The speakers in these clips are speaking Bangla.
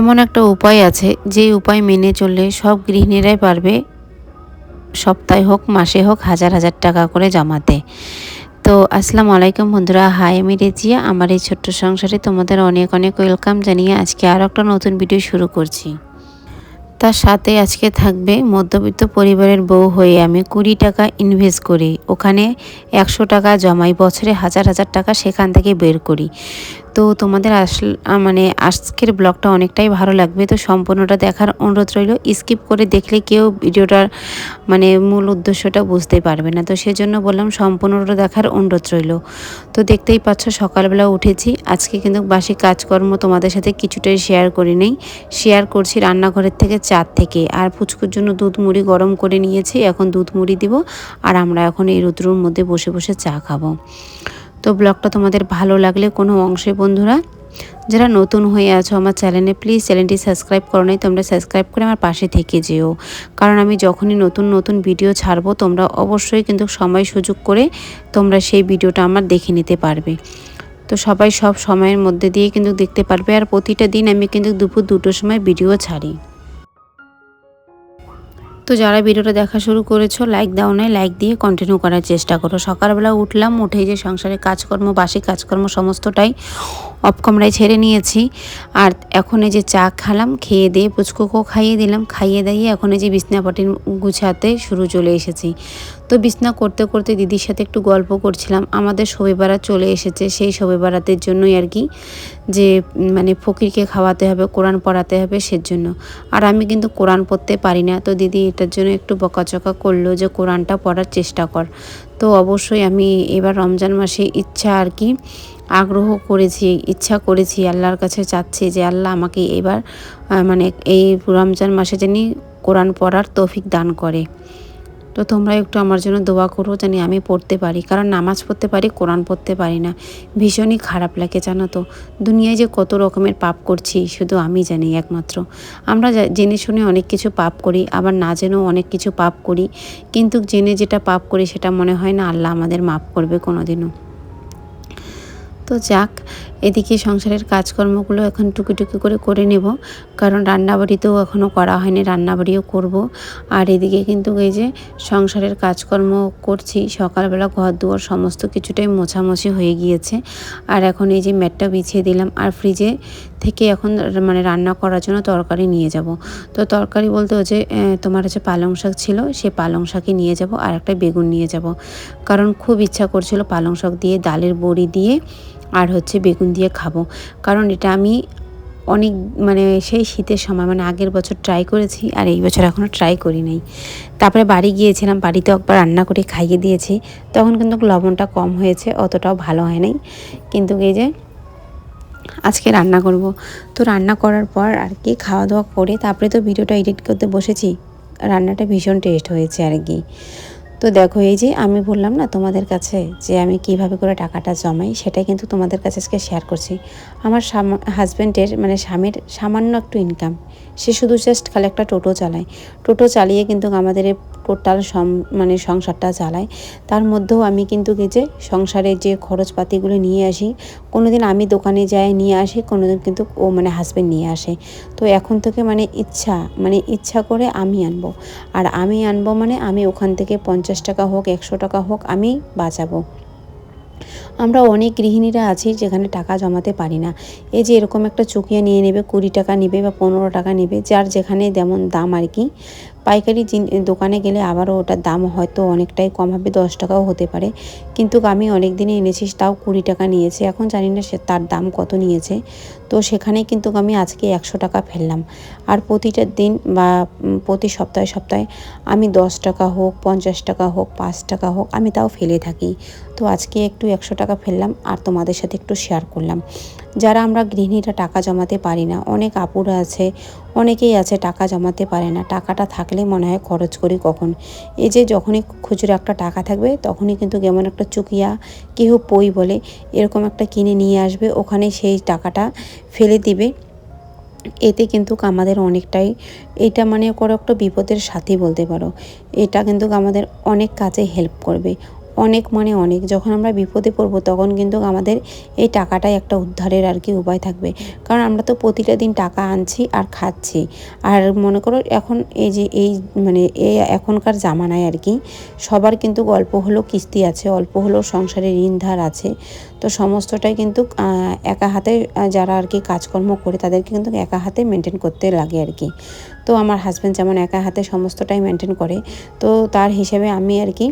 এমন একটা উপায় আছে যে উপায় মেনে চললে সব গৃহিণীরাই পারবে, সপ্তাহে হোক, মাসে হোক, হাজার হাজার টাকা করে জমাতে। তো, আসসালামু আলাইকুম বন্ধুরা, হাই, আমি রেজিয়া। আমার এই ছোট্ট সংসারে তোমাদের অনেক অনেক ওয়েলকাম জানিয়ে আজকে আরও একটা নতুন ভিডিও শুরু করছি। তার সাথে আজকে থাকবে মধ্যবিত্ত পরিবারের বউ হয়ে আমি কুড়ি টাকা ইনভেস্ট করি। ওখানে একশো টাকা জমাই, বছরে হাজার হাজার টাকা সেখান থেকে বের করি। তো তোমাদের আসল মানে আজকের ব্লগটা অনেকটাই ভালো লাগবে। তো সম্পূর্ণটা দেখার অনুরোধ রইল স্কিপ করে দেখলে কেউ ভিডিওটার মানে মূল উদ্দেশ্যটা বুঝতে পারবে না। তো সেজন্য বললাম, সম্পূর্ণটা দেখার অনুরোধ রইল। তো দেখতেই পাচ্ছ, সকালবেলা উঠেছি। আজকে কিন্তু বাসি কাজকর্ম তোমাদের সাথে কিছুটাই শেয়ার করি নেই। শেয়ার করছি রান্নাঘরের থেকে চার থেকে। আর ফুচকুর জন্য দুধ মুড়ি গরম করে নিয়েছি, এখন দুধ মুড়ি দিব। আর আমরা এখন এই রুদ্রুর মধ্যে বসে বসে চা খাব। তো ব্লগটা তোমাদের ভালো লাগলে কোনো অংশে বন্ধুরা, যারা নতুন হয়ে আছো আমার চ্যানেলে প্লিজ চ্যানেলটি সাবস্ক্রাইব করো নাই, তোমরা সাবস্ক্রাইব করে আমার পাশে থেকে যেও। কারণ আমি যখনই নতুন নতুন ভিডিও ছাড়বো, তোমরা অবশ্যই কিন্তু সময় সুযোগ করে তোমরা সেই ভিডিওটা আমার দেখে নিতে পারবে। তো সবাই সব সময়ের মধ্যে দিয়ে কিন্তু দেখতে পারবে, আর প্রতিটা দিন আমি কিন্তু দুপুর দুটোর সময় ভিডিও ছাড়ি। তো যারা ভিডিওটা দেখা শুরু করেছ লাইক দাও নাই লাইক দিয়ে কন্টিনিউ করার চেষ্টা করো। সকালবেলা উঠলাম উঠে যে সংসারে কাজকর্ম বাসি কাজকর্ম সমস্তটাই অফ ছেড়ে নিয়েছি। আর এখন যে চা খালাম, খেয়ে দিয়ে পুচকুকেও খাইয়ে দিলাম। খাইয়ে দিয়ে এখন এই যে বিছনাপাটি গুছাতে শুরু চলে এসেছি। তো বিছনা করতে করতে দিদির সাথে একটু গল্প করছিলাম। আমাদের শবে বারাত চলে এসেছে সেই শবে বারাতের জন্যই আর কি, যে মানে ফকিরকে খাওয়াতে হবে, কোরআন পড়াতে হবে সেজন্য। আর আমি কিন্তু কোরআন পড়তে পারি না। তো দিদি এটার জন্য একটু বকাচকা করল যে, কোরআনটা পড়ার চেষ্টা কর। তো অবশ্যই আমি এবার রমজান মাসে ইচ্ছা আর কি, আগ্রহ করেছি, ইচ্ছা করেছি, আল্লাহর কাছে চাচ্ছি যে, আল্লাহ আমাকে এবার মানে এই রমজান মাসে জানি কোরআন পড়ার তৌফিক দান করে। তো তোমরা একটু আমার জন্য দোয়া করো জানি আমি পড়তে পারি, কারণ নামাজ পড়তে পারি, কোরআন পড়তে পারি না। ভীষণই খারাপ লাগে জানো তো। দুনিয়ায় যে কত রকমের পাপ করছি, শুধু আমি জানি একমাত্র। আমরা জেনে শুনে অনেক কিছু পাপ করি, আবার না জেনেও অনেক কিছু পাপ করি। কিন্তু জেনে যেটা পাপ করি, সেটা মনে হয় না আল্লাহ আমাদের মাফ করবে কোনো দিনও তো যাক, এদিকে সংসারের কাজকর্মগুলো এখন টুকি টুকি করে করে নেব। কারণ রান্নাবাড়িতেও এখনও করা হয়নি, রান্নাবাড়িও করব। আর এদিকে কিন্তু এই যে সংসারের কাজকর্ম করছি, সকালবেলা ঘর দুয়ার সমস্ত কিছুটাই মোছামুছি হয়ে গিয়েছে। আর এখন এই যে ম্যাটটা বিছিয়ে দিলাম, আর ফ্রিজে থেকে এখন মানে রান্না করার জন্য তরকারি নিয়ে যাব। তো তরকারি বলতে হচ্ছে তোমার হচ্ছে পালং শাক ছিল, সে পালং শাকই নিয়ে যাব, আর একটা বেগুন নিয়ে যাব। কারণ খুব ইচ্ছা করছিল পালং শাক দিয়ে, ডালের বড়ি দিয়ে আর হচ্ছে বেগুন দিয়ে খাব। কারণ এটা আমি অনেক মানে সেই শীতের সময় মানে আগের বছর ট্রাই করেছি আর এই বছর এখনও ট্রাই করি নাই। তারপরে বাড়ি গিয়েছিলাম বাড়িতে একবার রান্না করে খাইয়ে দিয়েছি। তখন কিন্তু লবণটা কম হয়েছে, অতটাও ভালো হয় নাই। কিন্তু এই যে আজকে রান্না করব। তো রান্না করার পর আর কি খাওয়া দাওয়া করে তারপরে তো ভিডিওটা এডিট করতে বসেছি। রান্নাটা ভীষণ টেস্ট হয়েছে আর কি। তো দেখো, এই যে আমি বললাম না তোমাদের কাছে যে আমি কীভাবে করে টাকাটা জমাই, সেটাই কিন্তু তোমাদের কাছে আজকে শেয়ার করছি। আমার হাজব্যান্ডের মানে স্বামীর সামান্য একটু ইনকাম সে শুধু জাস্ট খালি একটা টোটো চালায়। টোটো চালিয়ে কিন্তু আমাদের টোটাল মানে সংসারটা চালায়। তার মধ্যেও আমি কিন্তু কি যে সংসারের যে খরচপাতিগুলো নিয়ে আসি কোনো দিন আমি দোকানে যাই, নিয়ে আসি কোনো দিন কিন্তু ও মানে হাজব্যান্ড নিয়ে আসে। তো এখন থেকে মানে ইচ্ছা মানে ইচ্ছা করে আমি আনব। আর আমি আনব মানে আমি ওখান থেকে পঞ্চাশ টাকা হোক, একশো টাকা হোক, আমি বাঁচাবো। আমরা অনেক গৃহিণীরা আছি যেখানে টাকা জমাতে পারি না। এই যে এরকম একটা চুকিয়া নিয়ে নেবে, কুড়ি টাকা নেবে বা পনেরো টাকা নেবে, যার যেখানে যেমন দাম আর কি, পাইকারি দোকানে গেলে আবারও ওটার দাম হয়তো অনেকটাই কম হবে, দশ টাকাও হতে পারে। কিন্তু আমি অনেক দিনে এনেছি, তাও কুড়ি টাকা নিয়েছে, এখন জানি না সে তার দাম কত নিয়েছে। তো সেখানে কিন্তু আমি আজকে একশো টাকা ফেললাম। আর প্রতিটা দিন বা প্রতি সপ্তাহে সপ্তাহে আমি দশ টাকা হোক, পঞ্চাশ টাকা হোক, পাঁচ টাকা হোক, আমি তাও ফেলে থাকি। তো আজকে একটু একশো টাকা ফেললাম আর তোমাদের সাথে একটু শেয়ার করলাম। যারা আমরা গৃহিণীরা টাকা জমাতে পারি না, অনেক আপুরা আছে, অনেকেই আছে টাকা জমাতে পারে না, টাকাটা থাকলে মনে হয় খরচ করি কখন? এই যে যখনই খুচরো একটা টাকা থাকবে, তখনই কিন্তু কেমন একটা চুকিয়া কেহ পই বলে এরকম একটা কিনে নিয়ে আসবে, ওখানে সেই টাকাটা ফেলে দিবে। এতে কিন্তু আমাদের অনেকটাই, এটা মানে করো একটা বিপদের সাথী বলতে পারো। এটা কিন্তু আমাদের অনেক কাজে হেল্প করবে। অনেক মানে অনেক। যখন আমরা বিপদে পড়ব, তখন কিন্তু আমাদের এই টাকাটাই একটা উদ্ধারের আর কি উপায় থাকবে। কারণ আমরা তো প্রতিটা দিন টাকা আনছি আর খাচ্ছি। আর মনে করো এখন এই যে এই মানে এই এখনকার জামানায় আর কি, সবার কিন্তু অল্প হলেও কিস্তি আছে, অল্প হলেও সংসারে ঋণ ধার আছে। তো সমস্তটাই কিন্তু একা হাতে যারা আর কি কাজকর্ম করে তাদেরকে কিন্তু একা হাতে মেনটেন করতে লাগে আর কি। তো আমার হাজব্যান্ড যেমন একা হাতে সমস্তটাই মেনটেন করে, তো তার হিসেবে আমি আর কি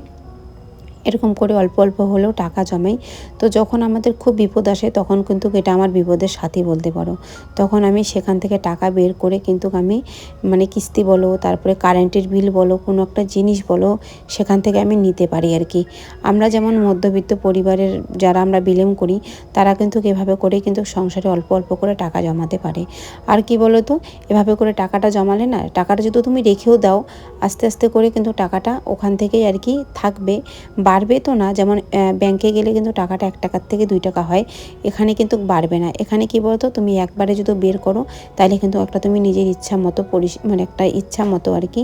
এরকম করে অল্প অল্প হলেও টাকা জমাই। তো যখন আমাদের খুব বিপদ আসে, তখন কিন্তু এটা আমার বিপদের সাথী বলতে পারো। তখন আমি সেখান থেকে টাকা বের করে কিন্তু আমি মানে কিস্তি বলো, তারপরে কারেন্টের বিল বলো, কোনো একটা জিনিস বলো, সেখান থেকে আমি নিতে পারি আর কি। আমরা যেমন মধ্যবিত্ত পরিবারের যারা আমরা বিলং করি, তারা কিন্তু এভাবে করে কিন্তু সংসারে অল্প অল্প করে টাকা জমাতে পারে। আর কি বলো তো এভাবে করে টাকাটা জমালে না, টাকাটা যদি তুমি রেখেও দাও, আস্তে আস্তে করে কিন্তু টাকাটা ওখান থেকেই আর কি থাকবে। বাড়বে তো না, যেমন ব্যাংকে গেলে কিন্তু টাকাটা এক টাকার থেকে দুই টাকা হয়, এখানে কিন্তু বাড়বে না। এখানে কি বলতো, তুমি একবারে যদি বের করো, তাহলে কিন্তু একটা তুমি নিজের ইচ্ছা মতো মানে একটা ইচ্ছা মতো আর কি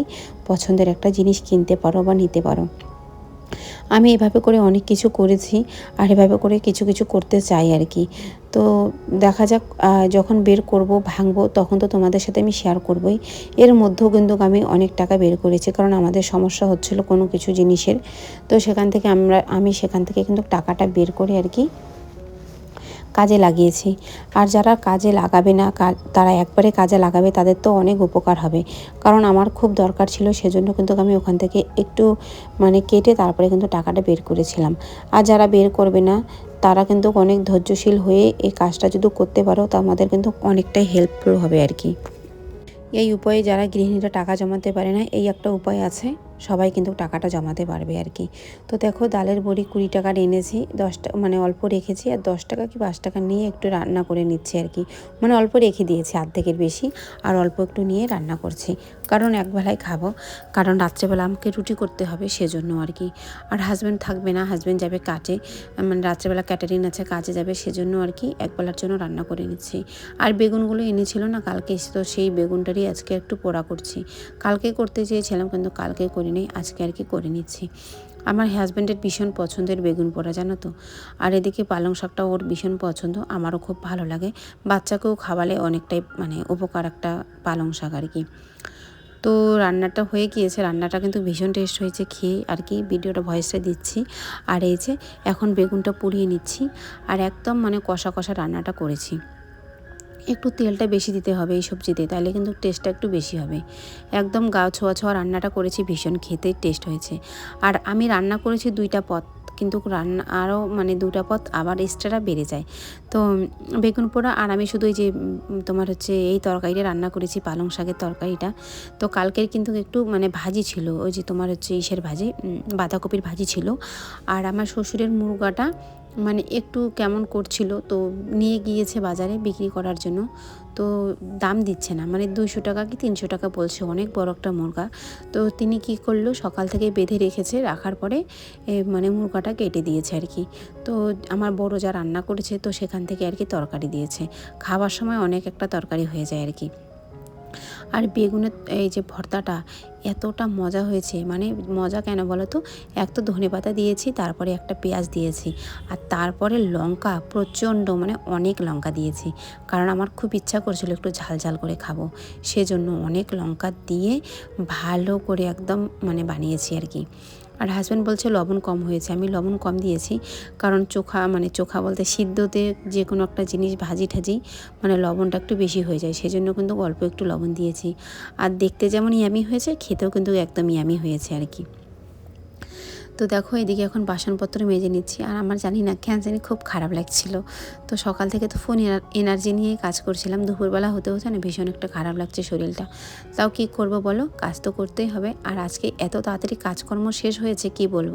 পছন্দের একটা জিনিস কিনতে পারো বা নিতে পারো। আমি এভাবে করে অনেক কিছু করেছি আর এভাবে করে কিছু কিছু করতে চাই আর কি। তো দেখা যাক যখন বের করব, ভাঙবো, তখন তো তোমাদের সাথে আমি শেয়ার করবই। এর মধ্যেও কিন্তু আমি অনেক টাকা বের করেছি, কারণ আমাদের সমস্যা হচ্ছিল কোনো কিছু জিনিসের। তো সেখান থেকে আমরা, আমি সেখান থেকে কিন্তু টাকাটা বের করে আর কি। কাজে লাগিয়েছি। আর যারা কাজে লাগাবে না তারা একবারে কাজে লাগাবে, তাদের তো অনেক উপকার হবে। কারণ আমার খুব দরকার ছিল, সেজন্য কিন্তু আমি ওখান থেকে একটু মানে কেটে তারপরে কিন্তু টাকাটা বের করেছিলাম। আর যারা বের করবে না, তারা কিন্তু অনেক ধৈর্যশীল হয়ে এই কাজটা যদি করতে পারো, তা আমাদের কিন্তু অনেকটাই হেল্পফুল হবে আর কি। এই উপায়ে যারা গৃহিণীরা টাকা জমাতে পারে না, এই একটা উপায় আছে। সবাই কিন্তু টাকাটা জমাতে পারবে আর কি। তো দেখো ডালের বড়ি কুড়ি টাকার এনেছি দশটা মানে অল্প রেখেছি আর দশ টাকা কি পাঁচ টাকা নিয়ে একটু রান্না করে নিচ্ছি আর কি। মানে অল্প রেখে দিয়েছি, অর্ধেকের বেশি, আর অল্প একটু নিয়ে রান্না করছি। কারণ একবেলায় খাব। কারণ রাত্রেবেলা আমাকে রুটি করতে হবে সেজন্য আর কি। আর হাজব্যান্ড থাকবে না হাজব্যান্ড যাবে কাজে। মানে রাত্রেবেলা ক্যাটারিং আছে, কাজে যাবে সেজন্য আর কি একবেলার জন্য রান্না করে নিচ্ছি। আর বেগুনগুলো এনেছিল না কালকে, এসে তো সেই বেগুনটারই আজকে একটু পোড়া করছি। কালকে করতে চেয়েছিলাম কিন্তু কালকে করিনি, আজকে আর কি করে নিচ্ছি। আমার হাজব্যান্ডের ভীষণ পছন্দের বেগুন পোড়া, জানো তো? আর এদিকে পালং শাকটা ওর ভীষণ পছন্দ, আমারও খুব ভালো লাগে। বাচ্চাকেও খাওয়ালে অনেকটাই মানে উপকার একটা পালং শাক আর কি। তো রান্নাটা হয়ে গিয়েছে। রান্নাটা কিন্তু ভীষণ টেস্ট হয়েছে খেয়ে। আর কি, ভিডিওটা ভয়েসটা দিচ্ছি। আর এই যে, এখন বেগুনটা পুড়িয়ে নিচ্ছি। আর একদম মানে কষা কষা রান্নাটা করেছি। একটু তেলটা বেশি দিতে হবে এই সবজিতে, তাহলে কিন্তু টেস্টটা একটু বেশি হবে। একদম গা ছোঁয়া ছোঁয়া রান্নাটা করেছি, ভীষণ খেতে টেস্ট হয়েছে। আর আমি রান্না করেছি দুইটা পদ কিন্তু রান্না আরও মানে দুটা পথ আবার এক্সট্রা বেড়ে যায়। তো বেগুন পোড়া আর আমি শুধু এই যে তোমার হচ্ছে এই তরকারিটা রান্না করেছি, পালং শাকের তরকারিটা। তো কালকের কিন্তু একটু মানে ভাজি ছিল, ওই যে তোমার হচ্ছে ইসের ভাজি বাঁধাকপির ভাজি ছিল। আর আমার শ্বশুরের মুরগাটা মানে একটু কেমন করছিল, তো নিয়ে গিয়েছে বাজারে বিক্রি করার জন্য। তো দাম দিচ্ছে না মানে দুইশো টাকা কি তিনশো টাকা বলছে, অনেক বড় একটা মুরগা। তো তিনি কি করল, সকাল থেকে বেঁধে রেখেছে, রাখার পরে মানে মুরগাটা কেটে দিয়েছে আর কি। তো আমার বড় যা রান্না করেছে, তো সেখান থেকে আর কি তরকারি দিয়েছে। খাবার সময় অনেক একটা তরকারি হয়ে যায় আর কি। আর বেগুনের এই যে ভর্তাটা এতটা মজা হয়েছে। মানে মজা কেন বলো তো এক তো ধনে পাতা দিয়েছি, তারপরে একটা পেঁয়াজ দিয়েছি। আর তারপরে লঙ্কা, প্রচণ্ড মানে অনেক লঙ্কা দিয়েছি। কারণ আমার খুব ইচ্ছা করছিল একটু ঝাল ঝাল করে খাব। সেজন্য অনেক লঙ্কা দিয়ে ভালো করে একদম মানে বানিয়েছি আর কি। আর হাজব্যান্ড বলছে, লবণ কম হয়েছে। আমি লবণ কম দিয়েছি, কারণ চোখা মানে চোখা বলতে সিদ্ধতে যে কোনো একটা জিনিস, ভাজি ঠাজি মানে লবণটা একটু বেশি হয়ে যায়। সেজন্য কিন্তু অল্প একটু লবণ দিয়েছি। আর দেখতে যেমন ইয়ামি হয়েছে, খেতেও কিন্তু একদম ইয়ামি হয়েছে আর কি। তো দেখো এদিকে এখন বাসনপত্র মেজে নিচ্ছি আর আমার জানি না কেন জানি খুব খারাপ লাগছিল। তো সকাল থেকে তো ফোন এনার্জি নিয়েই কাজ করছিলাম। দুপুরবেলা হতে হতে না ভীষণ একটা খারাপ লাগছে শরীরটা। তাও কি করব বলো? কাজ তো করতেই হবে। আর আজকে এত তাড়াতাড়ি কাজকর্ম শেষ হয়েছে কি বলব?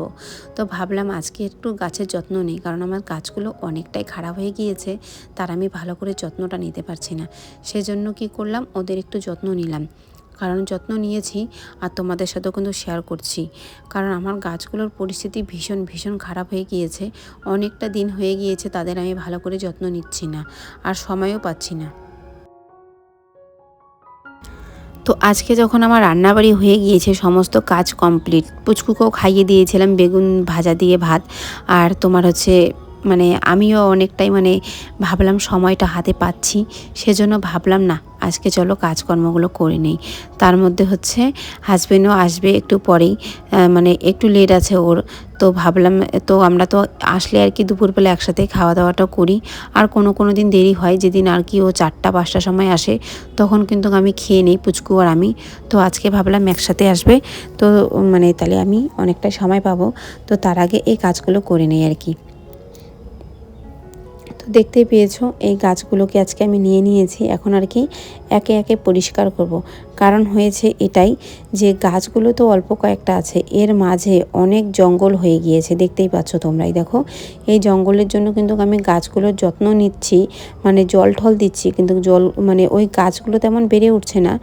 তো ভাবলাম আজকে একটু গাছের যত্ন নেই, কারণ আমার গাছগুলো অনেকটাই খারাপ হয়ে গিয়েছে। তার আমি ভালো করে যত্নটা নিতে পারছি না। সেজন্য কি করলাম? ওদের একটু যত্ন নিলাম। কারণ যত্ন নিয়েছি আর তোমাদের সাথেও কিন্তু শেয়ার করছি। কারণ আমার গাছগুলোর পরিস্থিতি ভীষণ ভীষণ খারাপ হয়ে গিয়েছে। অনেকটা দিন হয়ে গিয়েছে, তাদের আমি ভালো করে যত্ন নিচ্ছি না আর সময়ও পাচ্ছি না। তো আজকে যখন আমার রান্নাবাড়ি হয়ে গিয়েছে, সমস্ত কাজ কমপ্লিট পুচকুকেও খাইয়ে দিয়েছিলাম, বেগুন ভাজা দিয়ে ভাত। আর তোমার হচ্ছে মানে আমিও অনেকটাই মানে ভাবলাম সময়টা হাতে পাচ্ছি, সেজন্য ভাবলাম না, আজকে চলো কাজকর্মগুলো করে নেই। তার মধ্যে হচ্ছে হাজবেন্ডও আসবে একটু পরেই মানে একটু লেট আছে ওর, তো ভাবলাম, তো আমরা তো আসলে আর কি দুপুরবেলা একসাথে খাওয়া দাওয়াটা করি, আর কোনো কোনো দিন দেরি হয়, যেদিন আর কি ও চারটা, পাঁচটার সময় আসে, তখন কিন্তু আমি খেয়ে নিই, পুচকু আর আমি। তো আজকে ভাবলাম একসাথে আসবে, তো মানে তাহলে আমি অনেকটা সময় পাবো, তো তার আগে এই কাজগুলো করে নেই আর কি। দেখতেই পেয়েছ, এই গাছগুলোকে আজকে আমি নিয়ে নিয়েছি। এখন আর কি একে একে পরিষ্কার করব। কারণ হয়েছে এটাই যে গাছগুলো তো অল্প কয়েকটা আছে, এর মাঝে অনেক জঙ্গল হয়ে গিয়েছে, দেখতেই পাচ্ছ তোমরাই। দেখো, এই জঙ্গলের জন্য কিন্তু আমি গাছগুলোর যত্ন নিচ্ছি মানে জল ঠল দিচ্ছি, কিন্তু জল মানে ওই গাছগুলো তেমন বেড়ে উঠছে না।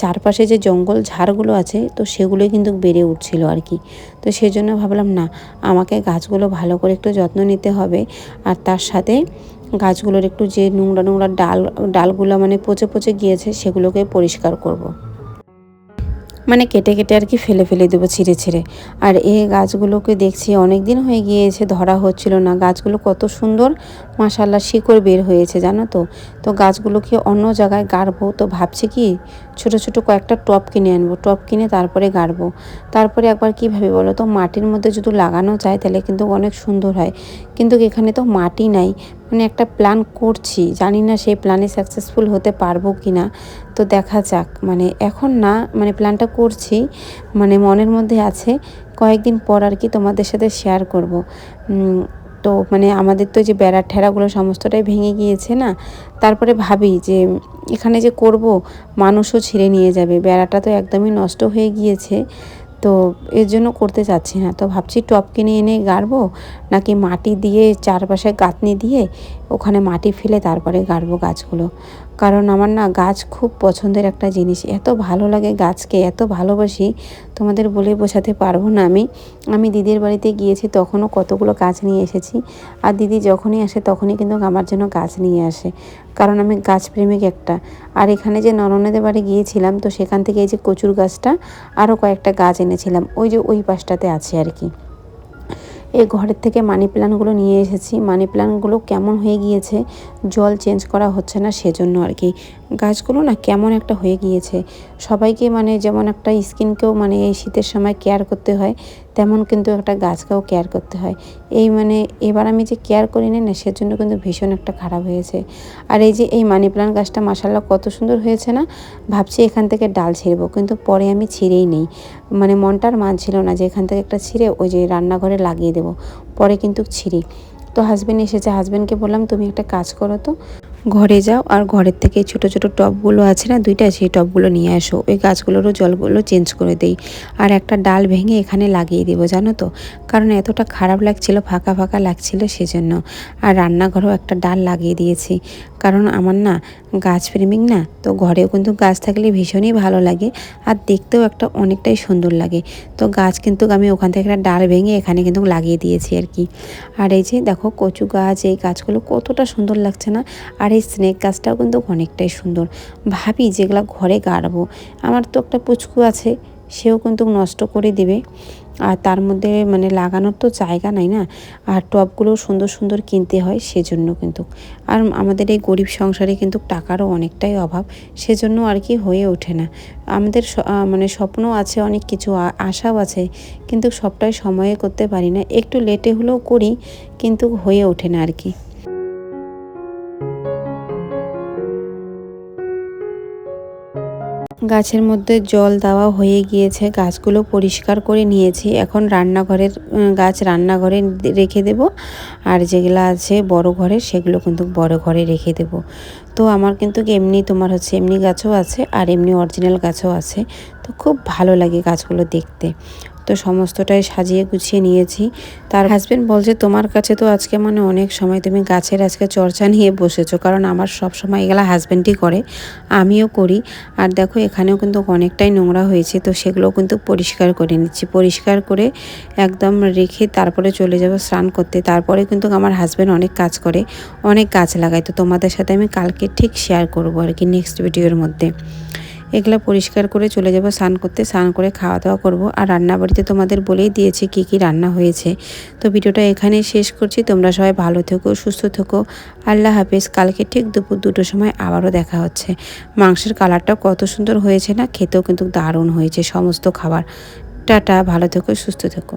চারপাশে যে জঙ্গল ঝাড়গুলো আছে, তো সেগুলোই কিন্তু বেড়ে উঠছিল আর কি। তো সেই জন্য ভাবলাম, না, আমাকে গাছগুলো ভালো করে একটু যত্ন নিতে হবে। আর তার সাথে গাছগুলোর একটু যে নোংরা নোংরা ডাল, ডালগুলো মানে পচে পচে গিয়েছে সেগুলোকে পরিষ্কার করব। মানে কেটে কেটে আর কি ফেলে ফেলে দেবো ছিঁড়ে ছিঁড়ে। আর এই গাছগুলোকে দেখছি অনেক দিন হয়ে গিয়েছে, ধরা হচ্ছিল না। গাছগুলো কত সুন্দর মাসাল্লা শিকড় বের হয়েছে, জানো তো? তো গাছগুলোকে অন্য জায়গায় গাড়বো। তো ভাবছি কি, ছোট ছোট কয়েকটা টপ কিনে আনব। টপ কিনে তারপরে গাড়বো। তারপরে একবার কী ভাবে বলো তো, মাটির মধ্যে যদি লাগানো যায় তাহলে কিন্তু অনেক সুন্দর হয়। কিন্তু এখানে তো মাটি নাই। মানে একটা প্ল্যান করছি। জানি না সেই প্ল্যানে সাকসেসফুল হতে পারব কি না তো দেখা যাক মানে এখন না মানে প্ল্যানটা করছি মানে মনের মধ্যে আছে, কয়েকদিন পর আর কি তোমাদের সাথে শেয়ার করব। তো মানে আমাদের তো যে বেড়ার ঠেরাগুলো সমস্তটাই ভেঙে গিয়েছে না? তারপরে ভাবি যে এখানে যে করব, মানুষও ছিঁড়ে নিয়ে যাবে। বেড়াটা তো একদমই নষ্ট হয়ে গিয়েছে। তো এর জন্য করতে চাচ্ছি না। তো ভাবছি টপ কিনে এনে গাড়বো, নাকি মাটি দিয়ে চারপাশে গাঁথনি দিয়ে ওখানে মাটি ফেলে তারপরে গাড়বো গাছগুলো। কারণ আমার না গাছ খুব পছন্দের একটা জিনিস। এত ভালো লাগে গাছকে, এত ভালোবাসি, তোমাদের বলে বোঝাতে পারব না আমি। আমি দিদির বাড়িতে গিয়েছি, তখনও কতগুলো গাছ নিয়ে এসেছি। আর দিদি যখনই আসে, তখনই কিন্তু আমার জন্য গাছ নিয়ে আসে। কারণ আমি গাছপ্রেমিক একটা। আর এখানে যে নরনেদের বাড়ি গিয়েছিলাম, তো সেখান থেকে এই যে কচুর গাছটা আরও কয়েকটা গাছ এনেছিলাম। ওই যে ওই পাশটাতে আছে আর কি। এই ঘরের থেকে মানি প্ল্যান্টগুলো নিয়ে এসেছি। মানি প্ল্যান্টগুলো কেমন হয়ে গিয়েছে, জল চেঞ্জ করা হচ্ছে না সেজন্য আর কি। গাছগুলো না কেমন একটা হয়ে গিয়েছে। সবাইকে মানে যেমন একটা স্কিনকেও মানে এই শীতের সময় কেয়ার করতে হয় তেমন কিন্তু একটা গাছকেও কেয়ার করতে হয়। এই মানে এবার আমি যে কেয়ার করি না সেজন্য কিন্তু ভীষণ একটা খারাপ হয়েছে। আর এই যে এই মানি প্লান্ট গাছটা মাসাল্লাহ কত সুন্দর হয়েছে না, ভাবছি এখান থেকে ডাল ছিঁড়বো, কিন্তু পরে আমি ছিঁড়েই নেই। মানে মনটার মান ছিল না যে এখান থেকে একটা ছিঁড়ে ওই যে রান্নাঘরে লাগিয়ে দেবো, পরে কিন্তু ছিঁড়ি। তো হাজব্যান্ড এসেছে হাজব্যান্ডকে বললাম, তুমি একটা কাজ করো তো। ঘরে যাও আর ঘরের থেকে ছোট ছোট টবগুলো আছে না, দুইটা সেই টবগুলো নিয়ে আসো। ওই গাছগুলোরও জলগুলো চেঞ্জ করে দেই। আর একটা ডাল ভেঙে এখানে লাগিয়ে দেবো, জানো তো? কারণ এতটা খারাপ লাগছিল, ফাঁকা ফাঁকা লাগছিল সেজন্য। আর রান্নাঘরেও একটা ডাল লাগিয়ে দিয়েছি। কারণ আমার না গাছ প্রেমিক না, তো ঘরেও কিন্তু গাছ থাকলে ভীষণই ভালো লাগে আর দেখতেও একটা অনেকটাই সুন্দর লাগে। তো গাছ কিন্তু আমি ওখান থেকে একটা ডাল ভেঙে এখানে কিন্তু লাগিয়ে দিয়েছি আর কি। আর এই যে দেখো কচু গাছ, এই গাছগুলো কতটা সুন্দর লাগছে না? আর এই স্নেক গাছটাও কিন্তু অনেকটাই সুন্দর। ভাবি যেগুলো ঘরে গাড়বো, আমার তো একটা পুচকু আছে, সেও কিন্তু নষ্ট করে দেবে। আর তার মধ্যে মানে লাগানোর তো জায়গা নাই না। আর টবগুলো সুন্দর সুন্দর কিনতে হয়, সেজন্য কিন্তু। আর আমাদের এই গরিব সংসারে কিন্তু টাকারও অনেকটাই অভাব, সেজন্য আর কি হয়ে ওঠে না। আমাদের মানে স্বপ্ন আছে, অনেক কিছু আশাও আছে, কিন্তু সবটাই সময়ে করতে পারি না। একটু লেটে হলেও করি, কিন্তু হয়ে ওঠে না আর কি। গাছের মধ্যে জল দেওয়া হয়ে গিয়েছে, গাছগুলো পরিষ্কার করে নিয়েছি। এখন রান্নাঘরের গাছ রান্নাঘরে রেখে দেব। আর যেগুলো আছে বড় ঘরে, সেগুলো কিন্তু বড় ঘরে রেখে দেব। তো আমার কিন্তু এমনি তোমার হচ্ছে এমনি গাছও আছে, আর এমনি অরিজিনাল গাছও আছে। তো খুব ভালো লাগে গাছগুলো দেখতে। তো সমস্তটাই সাজিয়ে গুছিয়ে নিয়েছি। তার হাজব্যান্ড বলছে, তোমার কাছে তো আজকে মানে অনেক সময় তুমি গাছের আজকে চর্চা নিয়ে বসেছো, কারণ আমার সব সময় এগুলো হাজব্যান্ডই করে, আমিও করি। আর দেখো, এখানেও কিন্তু অনেকটাই নোংরা হয়েছে, তো সেগুলো কিন্তু পরিষ্কার করে নিচ্ছি। পরিষ্কার করে একদম রেখে তারপরে চলে যাব স্নান করতে। তারপরে কিন্তু আমার হাজব্যান্ড অনেক কাজ করে, অনেক গাছ লাগায়। তো তোমাদের সাথে আমি কালকে ঠিক শেয়ার করব আর কি নেক্সট ভিডিওর মধ্যে। এগুলো পরিষ্কার করে চলে যাব, স্নান করতে, স্নান করে খাওয়া দাওয়া করব। আর রান্নাবাড়িতে তোমাদের বলেই দিয়েছি কি কি রান্না হয়েছে। তো ভিডিওটা এখানেই শেষ করছি। তোমরা সবাই ভালো থেকো, সুস্থ থেকো। আল্লাহ হাফেজ। কালকে ঠিক দুপুর দুটোর সময় আবারও দেখা হচ্ছে। মাংসের কালারটা কত সুন্দর হয়েছে না, খেতেও কিন্তু দারুণ হয়েছে সমস্ত খাবার। টাটা, ভালো থেকো, সুস্থ থেকো।